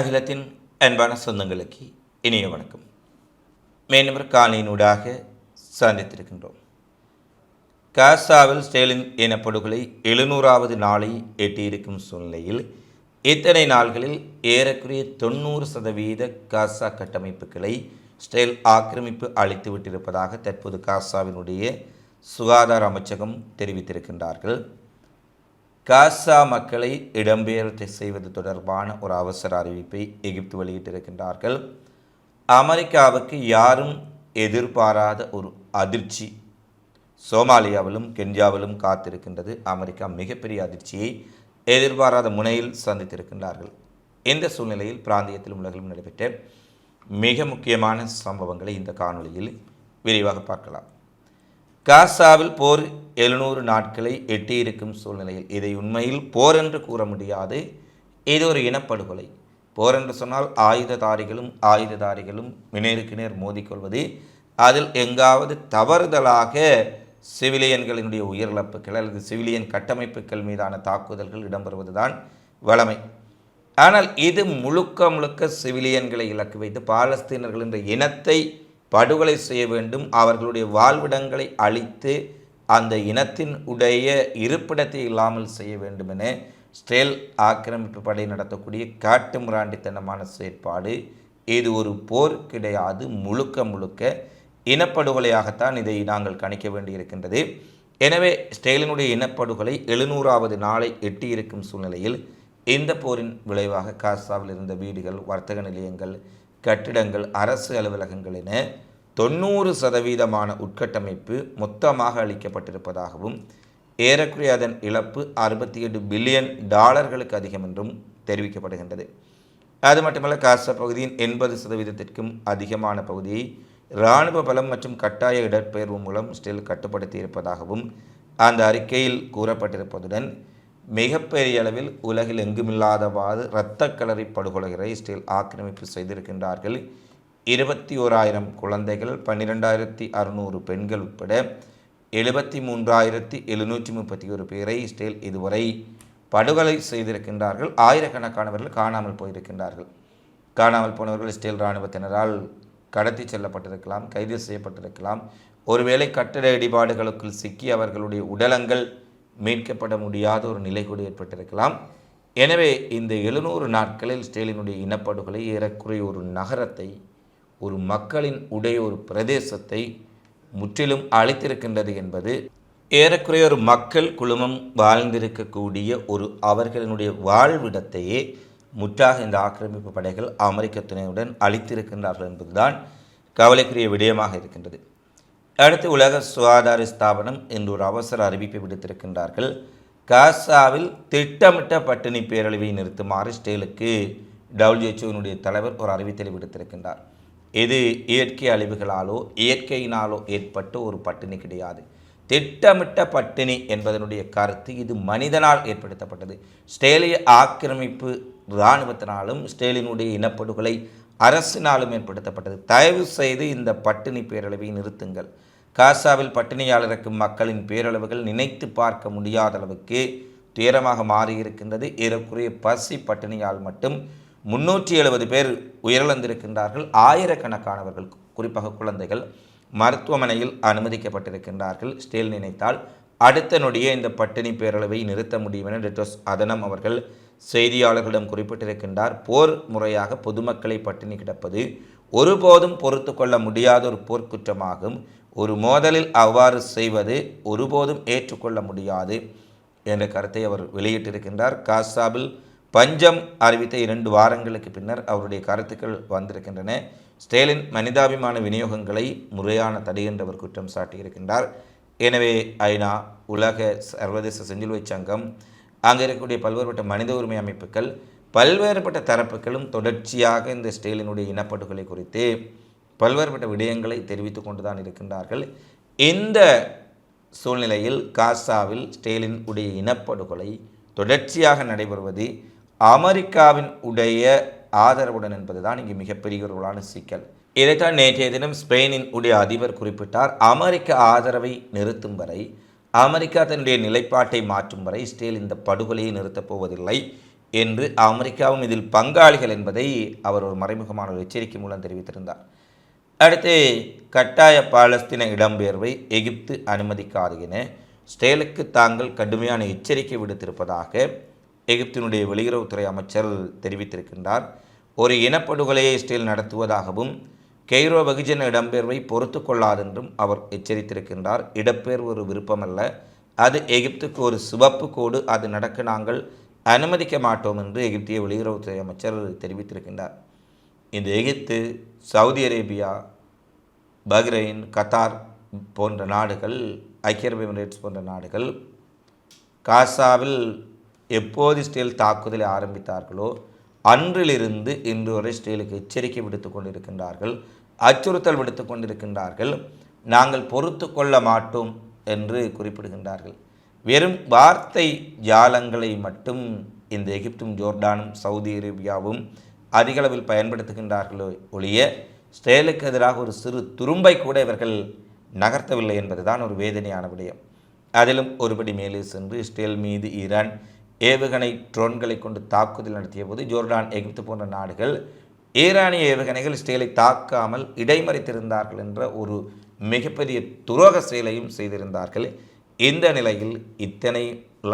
அகிலத்தின் அன்பான சொந்தங்களுக்கு இனிய வணக்கம். மேனவர் காலையினூடாக சந்தித்திருக்கின்றோம். காசாவில் ஸ்டேலின் இனப்படுகொலை எழுநூறாவது நாளை எட்டியிருக்கும் சூழ்நிலையில் இத்தனை நாள்களில் ஏறக்குறைய தொண்ணூறு சதவீத காசா கட்டமைப்புகளை ஸ்டேல் ஆக்கிரமிப்பு அளித்து விட்டிருப்பதாக தற்போது காசாவினுடைய சுகாதார அமைச்சகம் தெரிவித்திருக்கின்றார்கள். காசா மக்களை இடம்பெயர்த்து செய்வது தொடர்பான ஒரு அவசர அறிவிப்பை எகிப்து வெளியிட்டிருக்கின்றார்கள். அமெரிக்காவுக்கு யாரும் எதிர்பாராத ஒரு அதிர்ச்சி சோமாலியாவிலும் கென்யாவிலும் காத்திருக்கின்றது. அமெரிக்கா மிகப்பெரிய அதிர்ச்சியை எதிர்பாராத முனையில் சந்தித்திருக்கின்றார்கள். இந்த சூழ்நிலையில் பிராந்தியத்திலும் உலகிலும் நடைபெற்ற மிக முக்கியமான சம்பவங்களை இந்த காணொளியில் விரிவாக பார்க்கலாம். காசாவில் போர் எழுநூறு நாட்களை எட்டியிருக்கும் சூழ்நிலையில் இதை உண்மையில் போர் என்று கூற முடியாது. இது ஒரு இனப்படுகொலை. போர் என்று சொன்னால் ஆயுததாரிகளும் ஆயுததாரிகளும் நேருக்கு நேர் மோதிக்கொள்வது அதில் எங்காவது தவறுதலாக சிவிலியன்களினுடைய உயிரிழப்புகள் அல்லது சிவிலியன் கட்டமைப்புகள் மீதான தாக்குதல்கள் இடம்பெறுவதுதான் வளமை. ஆனால் இது முழுக்க முழுக்க சிவிலியன்களை இலக்கு வைத்து பாலஸ்தீனர்கள் என்ற இனத்தை படுகொலை செய்ய வேண்டும். அவர்களுடைய வாழ்விடங்களை அழித்து அந்த இனத்தின் உடைய இருப்பிடத்தை இல்லாமல் செய்ய வேண்டும் என ஸ்டேல் ஆக்கிரமிப்பு படை நடத்தக்கூடிய காட்டு முராண்டித்தனமான செயற்பாடு. இது ஒரு போர் கிடையாது. முழுக்க முழுக்க இனப்படுகொலையாகத்தான் இதை நாங்கள் கணிக்க வேண்டியிருக்கின்றது. எனவே ஸ்டேலினுடைய இனப்படுகொலை எழுநூறாவது நாளை எட்டியிருக்கும் சூழ்நிலையில் இந்த போரின் விளைவாக காசாவில் இருந்த வீடுகள் வர்த்தக நிலையங்கள் கட்டிடங்கள் அரசு அலுவலகங்கள் என தொண்ணூறு சதவீதமான உட்கட்டமைப்பு மொத்தமாக அளிக்கப்பட்டிருப்பதாகவும் ஏறக்குறைய அதன் இழப்பு அறுபத்தி எட்டு பில்லியன் டாலர்களுக்கு அதிகம் என்றும் தெரிவிக்கப்படுகின்றது. அது மட்டுமல்ல காசா பகுதியின் எண்பது சதவீதத்திற்கும் அதிகமான பகுதியை இராணுவ பலம் மற்றும் கட்டாய இடப்பெயர்வு மூலம் ஸ்டில் கட்டுப்படுத்தி இருப்பதாகவும் அந்த அறிக்கையில் கூறப்பட்டிருப்பதுடன் மிகப்பெரிய அளவில் உலகில் எங்குமில்லாதவாறு இரத்த கலரி படுகொலைகளை இஸ்ரேல் ஆக்கிரமிப்பு செய்திருக்கின்றார்கள். இருபத்தி ஓராயிரம் குழந்தைகள் பன்னிரெண்டாயிரத்தி அறுநூறு பெண்கள் உட்பட எழுபத்தி மூன்றாயிரத்தி எழுநூற்றி முப்பத்தி ஒரு பேரை இஸ்ரேல் இதுவரை படுகொலை செய்திருக்கின்றார்கள். ஆயிரக்கணக்கானவர்கள் காணாமல் போயிருக்கின்றார்கள். காணாமல் போனவர்கள் இஸ்ரேல் இராணுவத்தினரால் கடத்தி செல்லப்பட்டிருக்கலாம் கைது செய்யப்பட்டிருக்கலாம். ஒருவேளை கட்டிட இடிபாடுகளுக்குள் சிக்கி அவர்களுடைய உடலங்கள் மீட்கப்பட முடியாத ஒரு நிலை கூட ஏற்பட்டிருக்கலாம். எனவே இந்த எழுநூறு நாட்களில் ஸ்டேலினுடைய இனப்படுகொலை ஏறக்குறைய ஒரு நகரத்தை ஒரு மக்களின் உடைய ஒரு பிரதேசத்தை முற்றிலும் அழித்திருக்கின்றது என்பது ஏறக்குறைய ஒரு மக்கள் குழுமம் வாழ்ந்திருக்கக்கூடிய ஒரு அவர்களினுடைய வாழ்விடத்தையே முற்றாக இந்த ஆக்கிரமிப்பு படைகள் அமெரிக்க துணையுடன் அழித்திருக்கின்றார்கள் என்பதுதான் கவலைக்குரிய விடயமாக இருக்கின்றது. அடுத்து உலக சுகாதார ஸ்தாபனம் என்று ஒரு அவசர அறிவிப்பை விடுத்திருக்கின்றார்கள். காசாவில் திட்டமிட்ட பட்டினி பேரழிவை நிறுத்துமாறு ஸ்டேலுக்கு டபிள்யூஹெச்ஓனுடைய தலைவர் ஒரு அறிவித்தலை விடுத்திருக்கின்றார். இது இயற்கை அழிவுகளாலோ இயற்கையினாலோ ஏற்பட்ட ஒரு பட்டினி கிடையாது. திட்டமிட்ட பட்டினி என்பதனுடைய கருத்து இது மனிதனால் ஏற்படுத்தப்பட்டது. ஸ்டேலிய ஆக்கிரமிப்பு இராணுவத்தினாலும் ஸ்டேலினுடைய இனப்படுகொலை அரசினாலும் ஏற்படுத்தப்பட்டது. தயவு செய்து இந்த பட்டினி பேரழிவை நிறுத்துங்கள். காசாவில் பட்டினியால் இருக்கும் மக்களின் பேரளவுகள் நினைத்து பார்க்க முடியாத அளவுக்கு துயரமாக மாறியிருக்கின்றது. ஏறக்குறைய பசி பட்டினியால் மட்டும் முன்னூற்றி எழுபது பேர் உயிரிழந்திருக்கின்றார்கள். ஆயிரக்கணக்கானவர்கள் குறிப்பாக குழந்தைகள் மருத்துவமனையில் அனுமதிக்கப்பட்டிருக்கின்றார்கள். ஸ்டேல் நினைத்தால் அடுத்த நொடியே இந்த பட்டினி பேரளவை நிறுத்த முடியும் என டெட்டோஸ் அதனம் அவர்கள் செய்தியாளர்களிடம் குறிப்பிட்டிருக்கின்றார் போர் முறையாக பொதுமக்களை பட்டினி கிடப்பது ஒருபோதும் பொறுத்து கொள்ள முடியாத ஒரு போர்க்குற்றமாகும். ஒரு மோதலில் அவ்வாறு செய்வது ஒருபோதும் ஏற்றுக்கொள்ள முடியாது என்ற கருத்தை அவர் வெளியிட்டிருக்கின்றார். காசாவில் பஞ்சம் அறிவித்த இரண்டு வாரங்களுக்கு பின்னர் அவருடைய கருத்துக்கள் வந்திருக்கின்றன. ஸ்டேலின் மனிதாபிமான விநியோகங்களை முறையான தடை என்றவர் குற்றம் சாட்டியிருக்கின்றார். எனவே ஐநா உலக சர்வதேச செஞ்சிலுவை சங்கம் அங்கே இருக்கக்கூடிய பல்வேறுபட்ட மனித உரிமை அமைப்புகள் பல்வேறுபட்ட தரப்புகளும் தொடர்ச்சியாக இந்த ஸ்டேலினுடைய இனப்படுகொலை குறித்து பல்வேறுபட்ட விடயங்களை தெரிவித்து கொண்டு தான் இருக்கின்றார்கள். இந்த சூழ்நிலையில் காசாவில் ஸ்டேலின் உடைய இனப்படுகொலை தொடர்ச்சியாக நடைபெறுவது அமெரிக்காவின் உடைய ஆதரவுடன் என்பதுதான் இங்கு மிகப்பெரிய ஒரு சிக்கல். இதைத்தான் நேற்றைய தினம் ஸ்பெயினின் உடைய அதிபர் குறிப்பிட்டார். அமெரிக்க ஆதரவை நிறுத்தும் வரை அமெரிக்கா தன்னுடைய நிலைப்பாட்டை மாற்றும் வரை இஸ்ரேல் இந்த படுகொலையை நிறுத்தப் போவதில்லை என்று அமெரிக்காவும் இதில் பங்காளிகள் என்பதை அவர் ஒரு மறைமுகமான ஒரு எச்சரிக்கை மூலம் தெரிவித்திருந்தார். அடுத்து கட்டாய பாலஸ்தீன இடம்பெயர்வை எகிப்து அனுமதிக்காது என ஸ்டேலுக்கு தாங்கள் கடுமையான எச்சரிக்கை விடுத்திருப்பதாக எகிப்தினுடைய வெளியுறவுத்துறை அமைச்சர் தெரிவித்திருக்கின்றார். ஒரு இனப்படுகொலையை ஸ்டேல் நடத்துவதாகவும் கெய்ரோ வெகுஜன இடம்பெயர்வை பொறுத்து கொள்ளாதென்றும் அவர் எச்சரித்திருக்கின்றார். இடப்பெயர்வு ஒரு விருப்பமல்ல. அது எகிப்துக்கு ஒரு சிவப்பு கோடு. அது நடக்க நாங்கள் அனுமதிக்க மாட்டோம் என்று எகிப்திய வெளியுறவுத்துறை அமைச்சர் தெரிவித்திருக்கின்றார். இந்த Egypt Saudi Arabia Bahrain Qatar போன்ற நாடுகள் ஐக்கிய அரபு எமிரேட்ஸ் போன்ற நாடுகள் காசாவில் எப்போது இஸ்ரேல் தாக்குதலை ஆரம்பித்தார்களோ அன்றிலிருந்து இன்று வரை ஸ்ரீலுக்கு எச்சரிக்கை விடுத்து கொண்டிருக்கின்றார்கள் அச்சுறுத்தல் விடுத்து கொண்டிருக்கின்றார்கள் நாங்கள் பொறுத்து கொள்ள மாட்டோம் என்று குறிப்பிடுகின்றார்கள். வெறும் வார்த்தை ஜாலங்களை மட்டும் இந்த எகிப்தும் ஜோர்டானும் சவுதி அரேபியாவும் அதிகளவில் பயன்படுத்துகின்றார்களோ ஒழிய ஸ்ரேலுக்கு எதிராக ஒரு சிறு துரும்பை கூட இவர்கள் நகர்த்தவில்லை என்பதுதான் ஒரு வேதனையான விடயம். அதிலும் ஒருபடி மேலே சென்று இஸ்ரேல் மீது ஈரான் ஏவுகணை ட்ரோன்களை கொண்டு தாக்குதல் நடத்திய போது ஜோர்டான் எகிப்து போன்ற நாடுகள் ஈரானிய ஏவுகணைகள் இஸ்ரேலை தாக்காமல் இடைமறித்திருந்தார்கள் என்ற ஒரு மிகப்பெரிய துரோக செயலையும் செய்திருந்தார்கள். இந்த நிலையில் இத்தனை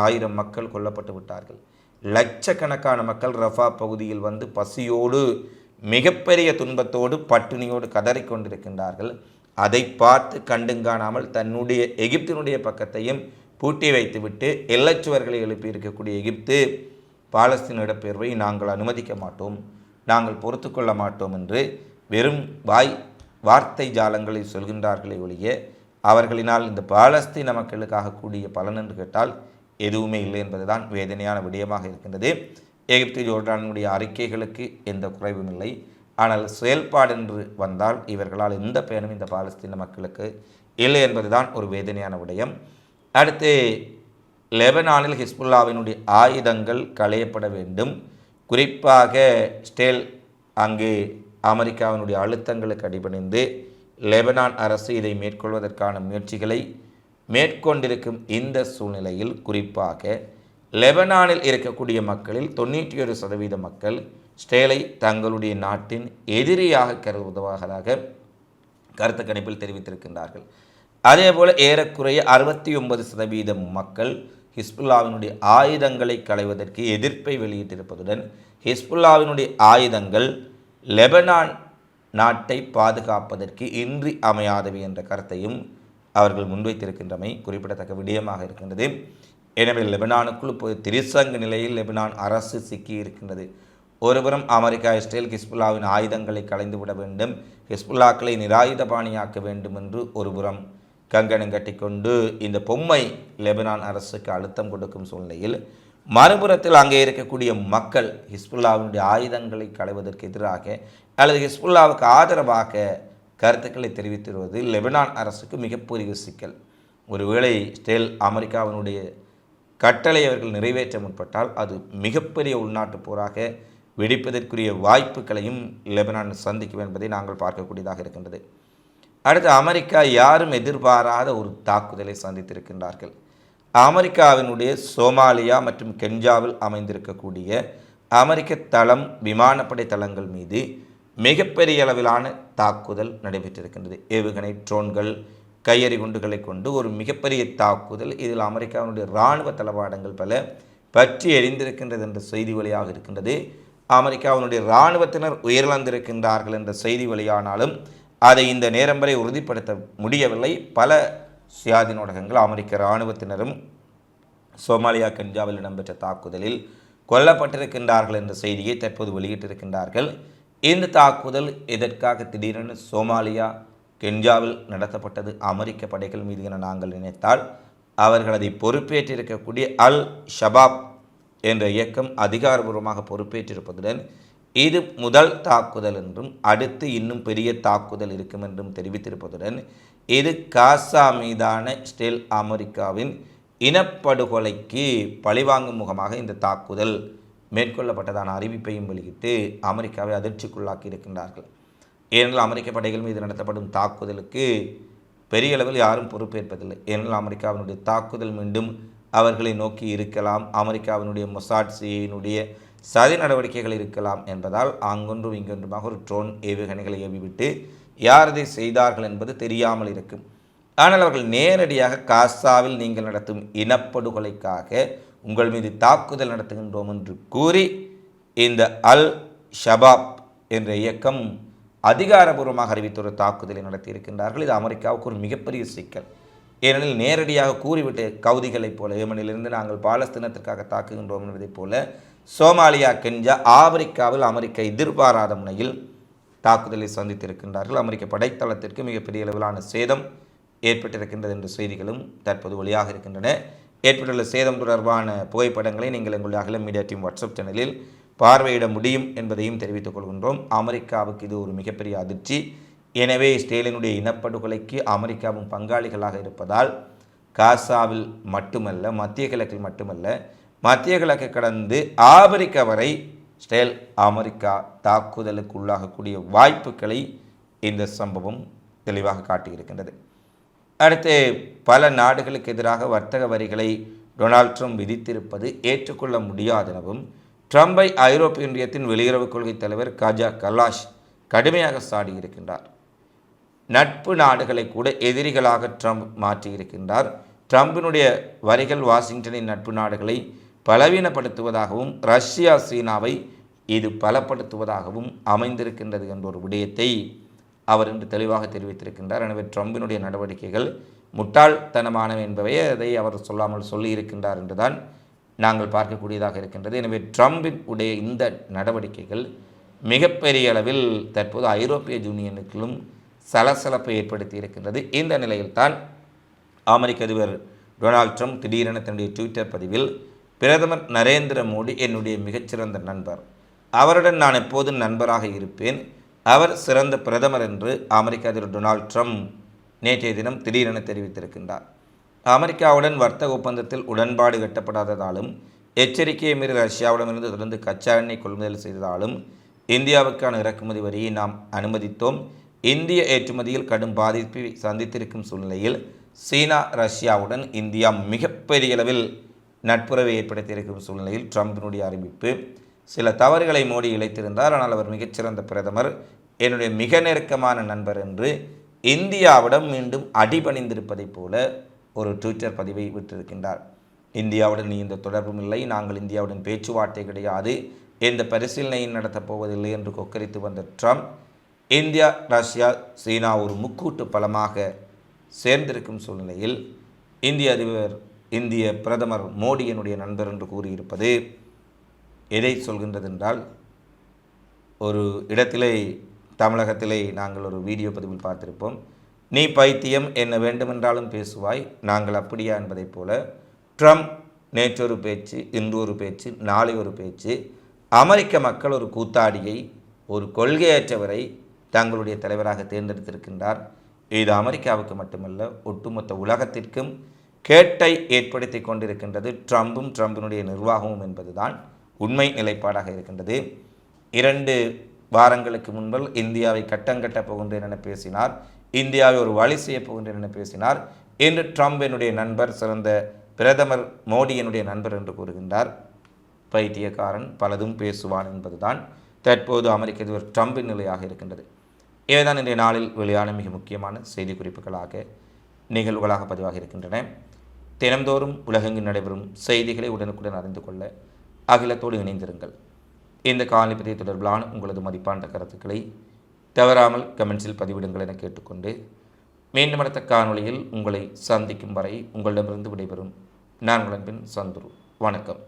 ஆயிரம் மக்கள் கொல்லப்பட்டு விட்டார்கள். லட்சக்கணக்கான மக்கள் ரஃபா பகுதியில் வந்து பசியோடு மிகப்பெரிய துன்பத்தோடு பட்டினியோடு கதறிக்கொண்டிருக்கின்றார்கள் அதை பார்த்து கண்டுங்காணாமல் தன்னுடைய எகிப்தினுடைய பக்கத்தையும் பூட்டி வைத்துவிட்டு எல்லச்சுவர்களை எழுப்பி இருக்கக்கூடிய எகிப்து பாலஸ்தீன இடப்பெயர்வை நாங்கள் அனுமதிக்க மாட்டோம். நாங்கள் பொறுத்து கொள்ள மாட்டோம் என்று வெறும் வாய் வார்த்தை ஜாலங்களை சொல்கின்றார்களே ஒழிய அவர்களினால் இந்த பாலஸ்தீன மக்களுக்காக கூடிய பலன் என்று கேட்டால் எதுவுமே இல்லை என்பதுதான் வேதனையான விடயமாக இருக்கின்றது. எகிப்து ஜோர்டானுடைய அறிக்கைகளுக்கு எந்த குறைவும் இல்லை. ஆனால் செயல்பாடு என்று வந்தால் இவர்களால் எந்த பயனும் இந்த பாலஸ்தீன மக்களுக்கு இல்லை என்பதுதான் ஒரு வேதனையான விடயம். அடுத்து லெபனானில் ஹிஸ்புல்லாவினுடைய ஆயுதங்கள் களையப்பட வேண்டும். குறிப்பாக ஸ்டேல் அங்கு அமெரிக்காவினுடைய அழுத்தங்களுக்கு அடிபணிந்து லெபனான் அரசு இதை மேற்கொள்வதற்கான முயற்சிகளை மேற்கொண்டிருக்கும் இந்த சூழ்நிலையில் குறிப்பாக லெபனானில் இருக்கக்கூடிய மக்களில் தொண்ணூற்றி ஒரு சதவீத மக்கள் ஸ்டேலை தங்களுடைய நாட்டின் எதிரியாக கருதுவதாக கருத்து கணிப்பில் தெரிவித்திருக்கின்றார்கள். அதே போல் ஏறக்குறைய அறுபத்தி ஒன்பது சதவீதம் மக்கள் ஹிஸ்புல்லாவினுடைய ஆயுதங்களை களைவதற்கு எதிர்ப்பை வெளியிட்டிருப்பதுடன் ஹிஸ்புல்லாவினுடைய ஆயுதங்கள் லெபனான் நாட்டை பாதுகாப்பதற்கு இன்றி அமையாதவை என்ற கருத்தையும் அவர்கள் முன்வைத்திருக்கின்றமை குறிப்பிடத்தக்க விடயமாக இருக்கின்றது. எனவே லெபனானுக்குள் இப்போது திரிசங்கு நிலையில் லெபனான் அரசு சிக்கி இருக்கின்றது. ஒருபுறம் அமெரிக்கா இஸ்ரேல் ஹிஸ்புல்லாவின் ஆயுதங்களை கலைந்து விட வேண்டும் ஹிஸ்புல்லாக்களை நிராயுதபாணியாக்க வேண்டும் என்று ஒருபுறம் கங்கணம் கட்டிக்கொண்டு இந்த பொம்மை லெபனான் அரசுக்கு அழுத்தம் கொடுக்கும் சூழ்நிலையில் மறுபுறத்தில் அங்கே இருக்கக்கூடிய மக்கள் ஹிஸ்புல்லாவினுடைய ஆயுதங்களை களைவதற்கு எதிராக அல்லது ஹிஸ்புல்லாவுக்கு ஆதரவாக கருத்துக்களை தெரிவித்து வருவது லெபனான் அரசுக்கு மிகப்பெரிய சிக்கல். ஒருவேளை ஸ்டேல் அமெரிக்காவினுடைய கட்டளை அவர்கள் நிறைவேற்ற முற்பட்டால் அது மிகப்பெரிய உள்நாட்டு போராக வெடிப்பதற்குரிய வாய்ப்புகளையும் லெபனான் சந்திக்கும் என்பதை நாங்கள் பார்க்கக்கூடியதாக இருக்கின்றது. அடுத்து அமெரிக்கா யாரும் எதிர்பாராத ஒரு தாக்குதலை சந்தித்திருக்கின்றார்கள். அமெரிக்காவினுடைய சோமாலியா மற்றும் கென்ஜாவில் அமைந்திருக்கக்கூடிய அமெரிக்க தளம் விமானப்படை தளங்கள் மீது மிகப்பெரிய அளவிலான தாக்குதல் நடைபெற்றிருக்கின்றது. ஏவுகணை ட்ரோன்கள் கையெறி குண்டுகளை கொண்டு ஒரு மிகப்பெரிய தாக்குதல் இதில் அமெரிக்காவினுடைய இராணுவ தளவாடங்கள் பல பற்றி எரிந்திருக்கின்றது என்ற செய்தி வழியாக இருக்கின்றது. அமெரிக்காவினுடைய இராணுவத்தினர் உயிரிழந்திருக்கின்றார்கள் என்ற செய்தி வழியானாலும் அதை இந்த நேரம் வரை உறுதிப்படுத்த முடியவில்லை. பல சுயாதீன ஊடகங்கள் அமெரிக்க இராணுவத்தினரும் சோமாலியா கென்ஜாவில் இடம்பெற்ற தாக்குதலில் கொல்லப்பட்டிருக்கின்றார்கள் என்ற செய்தியை தற்போது வெளியிட்டிருக்கின்றார்கள். இந்த தாக்குதல் எதற்காக திடீரென சோமாலியா கென்ஜாவில் நடத்தப்பட்டது அமெரிக்க படைகள் மீது என நாங்கள் நினைத்தால் அவர்கள் அதை பொறுப்பேற்றிருக்கக்கூடிய அல் ஷபாப் என்ற இயக்கம் அதிகாரபூர்வமாக பொறுப்பேற்றிருப்பதுடன் இது முதல் தாக்குதல் என்றும் அடுத்து இன்னும் பெரிய தாக்குதல் இருக்கும் என்றும் தெரிவித்திருப்பதுடன் இது காசா மீதான ஸ்டெல் அமெரிக்காவின் இனப்படுகொலைக்கு பழிவாங்கும் முகமாக இந்த தாக்குதல் மேற்கொள்ளப்பட்டதான அறிவிப்பையும் வெளியிட்டு அமெரிக்காவை அதிர்ச்சிக்குள்ளாக்கி இருக்கின்றார்கள். ஏனெனில் அமெரிக்க படைகள் மீது நடத்தப்படும் தாக்குதலுக்கு பெரிய அளவில் யாரும் பொறுப்பேற்பதில்லை. ஏனெனில் அமெரிக்காவினுடைய தாக்குதல் மீண்டும் அவர்களை நோக்கி இருக்கலாம். அமெரிக்காவினுடைய மொசாட் சிஐனுடைய சதி நடவடிக்கைகள் இருக்கலாம் என்பதால் அங்கொன்றும் இங்கொன்றுமாக ஒரு ட்ரோன் ஏவுகணைகளை ஏவிவிட்டு யார் இதை செய்தார்கள் என்பது தெரியாமல் இருக்கும். ஆனால் அவர்கள் நேரடியாக காசாவில் நீங்கள் நடத்தும் இனப்படுகொலைக்காக உங்கள் மீது தாக்குதல் நடத்துகின்றோம் என்று கூறி இந்த அல் ஷபாப் என்ற இயக்கம் அதிகாரபூர்வமாக அறிவித்த ஒரு தாக்குதலை நடத்தியிருக்கின்றார்கள். இது அமெரிக்காவுக்கு ஒரு மிகப்பெரிய சிக்கல். ஏனெனில் நேரடியாக கூறிவிட்டு கவுதிகளைப் போல ஏமனிலிருந்து நாங்கள் பாலஸ்தீனத்திற்காக தாக்குகின்றோம் என்பதைப் போல சோமாலியா கெஞ்சா ஆப்பிரிக்காவில் அமெரிக்க எதிர்பாராத முனையில் தாக்குதலை சந்தித்திருக்கின்றார்கள். அமெரிக்க படைத்தளத்திற்கு மிகப்பெரிய அளவிலான சேதம் ஏற்பட்டிருக்கின்றது என்ற செய்திகளும் தற்போது வெளியாக இருக்கின்றன. ஏற்பட்டுள்ள சேதம் தொடர்பான புகைப்படங்களை நீங்கள் எங்களுடைய அகில மீடியா டீம் வாட்ஸ்அப் சேனலில் பார்வையிட முடியும் என்பதையும் தெரிவித்துக் கொள்கின்றோம். அமெரிக்காவுக்கு இது ஒரு மிகப்பெரிய அதிர்ச்சி. எனவே இஸ்ரேலினுடைய இனப்படுகொலைக்கு அமெரிக்காவும் பங்காளிகளாக இருப்பதால் காசாவில் மட்டுமல்ல மத்திய கிழக்கில் மட்டுமல்ல மத்திய கிழக்கு கடந்து ஆப்பிரிக்கா வரை ஸ்டேல் அமெரிக்கா தாக்குதலுக்கு உள்ளாகக்கூடிய வாய்ப்புகளை இந்த சம்பவம் தெளிவாக காட்டியிருக்கின்றது. அடுத்து பல நாடுகளுக்கு எதிராக வர்த்தக வரிகளை டொனால்ட் ட்ரம்ப் விதித்திருப்பது ஏற்றுக்கொள்ள முடியாதெனவும் ட்ரம்பை ஐரோப்பிய ஒன்றியத்தின் வெளியுறவுக் கொள்கை தலைவர் காஜா கலாஷ் கடுமையாக சாடியிருக்கின்றார். நட்பு நாடுகளை கூட எதிரிகளாக ட்ரம்ப் மாற்றியிருக்கின்றார். ட்ரம்பினுடைய வரிகள் வாஷிங்டனின் நட்பு நாடுகளை பலவீனப்படுத்துவதாகவும் ரஷ்யா சீனாவை இது பலப்படுத்துவதாகவும் அமைந்திருக்கின்றது என்ற ஒரு விடயத்தை அவர் இன்று தெளிவாக தெரிவித்திருக்கின்றார். எனவே ட்ரம்பினுடைய நடவடிக்கைகள் முட்டாள்தனமானவை என்பவை அதை அவர் சொல்லாமல் சொல்லியிருக்கின்றார் என்றுதான் நாங்கள் பார்க்கக்கூடியதாக இருக்கின்றது. எனவே ட்ரம்பின் உடைய இந்த நடவடிக்கைகள் மிகப்பெரிய அளவில் தற்போது ஐரோப்பிய யூனியனுக்கும் சலசலப்பை ஏற்படுத்தி இருக்கின்றது. இந்த நிலையில்தான் அமெரிக்க அதிபர் டொனால்ட் ட்ரம்ப் திடீரென தன்னுடைய ட்விட்டர் பதிவில் பிரதமர் நரேந்திர மோடி என்னுடைய மிகச்சிறந்த நண்பர். அவருடன் நான் எப்போதும் நண்பராக இருப்பேன். அவர் சிறந்த பிரதமர் என்று அமெரிக்க அதிபர் டொனால்ட் ட்ரம்ப் நேற்றைய தினம் திடீரென தெரிவித்திருக்கின்றார். அமெரிக்காவுடன் வர்த்தக ஒப்பந்தத்தில் உடன்பாடு கட்டப்படாததாலும் எச்சரிக்கையை மீறி ரஷ்யாவிடமிருந்து தொடர்ந்து கச்சா எண்ணெய் கொள்முதல் செய்ததாலும் இந்தியாவுக்கான இறக்குமதி வரியை நாம் அனுமதித்தோம். இந்திய ஏற்றுமதியில் கடும் பாதிப்பை சந்தித்திருக்கும் சூழ்நிலையில் சீனா ரஷ்யாவுடன் இந்தியா மிகப்பெரிய அளவில் நட்புறவை ஏற்படுத்தியிருக்கும் சூழ்நிலையில் ட்ரம்பினுடைய அறிவிப்பு. சில தவறுகளை மோடி இழைத்திருந்தார். ஆனால் அவர் மிகச்சிறந்த பிரதமர். என்னுடைய மிக நெருக்கமான நண்பர் என்று இந்தியாவிடம் மீண்டும் அடிபணிந்திருப்பதைப் போல ஒரு ட்விட்டர் பதிவை விட்டிருக்கின்றார். இந்தியாவுடன் நீ இந்த தொடர்பும் இல்லை. நாங்கள் இந்தியாவுடன் பேச்சுவார்த்தை கிடையாது. எந்த பரிசீலனையும் நடத்தப் போவதில்லை என்று கொக்கரித்து வந்த ட்ரம்ப் இந்தியா ரஷ்யா சீனா ஒரு முக்கூட்டு பலமாக சேர்ந்திருக்கும் சூழ்நிலையில் இந்திய அதிபர் இந்திய பிரதமர் மோடியினுடைய நண்பர் என்று கூறியிருப்பது எதை சொல்கின்றது என்றால் ஒரு இடத்திலே தமிழகத்திலே நாங்கள் ஒரு வீடியோ பதிவில் பார்த்திருப்போம். நீ பைத்தியம் என்ன வேண்டுமென்றாலும் பேசுவாய் நாங்கள் அப்படியா? என்பதைப் போல ட்ரம்ப் நேற்றொரு பேச்சு இன்று ஒரு பேச்சு நாளை ஒரு பேச்சு அமெரிக்க மக்கள் ஒரு கூத்தாடியை ஒரு கொள்கையற்றவரை தங்களுடைய தலைவராக தேர்ந்தெடுத்திருக்கின்றார். இது அமெரிக்காவுக்கு மட்டுமல்ல ஒட்டுமொத்த உலகத்திற்கும் கேட்டை ஏற்படுத்தி கொண்டிருக்கின்றது. ட்ரம்பும் ட்ரம்பினுடைய நிர்வாகமும் என்பதுதான் உண்மை நிலைப்பாடாக இருக்கின்றது. இரண்டு வாரங்களுக்கு முன்பில் இந்தியாவை கட்டங்கட்டப் போகின்றேன் என பேசினார். இந்தியாவை ஒரு வழி செய்யப் போகின்றேன் என பேசினார். இன்று ட்ரம்ப் என்னுடைய நண்பர் சிறந்த பிரதமர் மோடி என்னுடைய நண்பர் என்று கூறுகின்றார். பைத்தியக்காரன் பலதும் பேசுவான் என்பதுதான் தற்போது அமெரிக்க அதிபர் ட்ரம்பின் நிலையாக இருக்கின்றது. இவைதான் இன்றைய நாளில் வெளியான மிக முக்கியமான செய்தி குறிப்புகளாக நிகழ்வுகளாக பதிவாக இருக்கின்றன தினந்தோறும் உலகெங்கு நடைபெறும் செய்திகளை உடனுக்குடன் அறிந்து கொள்ள அகிலத்தோடு இணைந்திருங்கள். இந்த காலனிப்பதிய தொடர்பிலான உங்களது மதிப்பான கருத்துக்களை தவறாமல் கமெண்ட்ஸில் பதிவிடுங்கள் என கேட்டுக்கொண்டு மீண்டும் அடுத்த காணொளியில் உங்களை சந்திக்கும் வரை உங்களிடமிருந்து விடைபெறும். நான் உடன்பின் சந்துரு. வணக்கம்.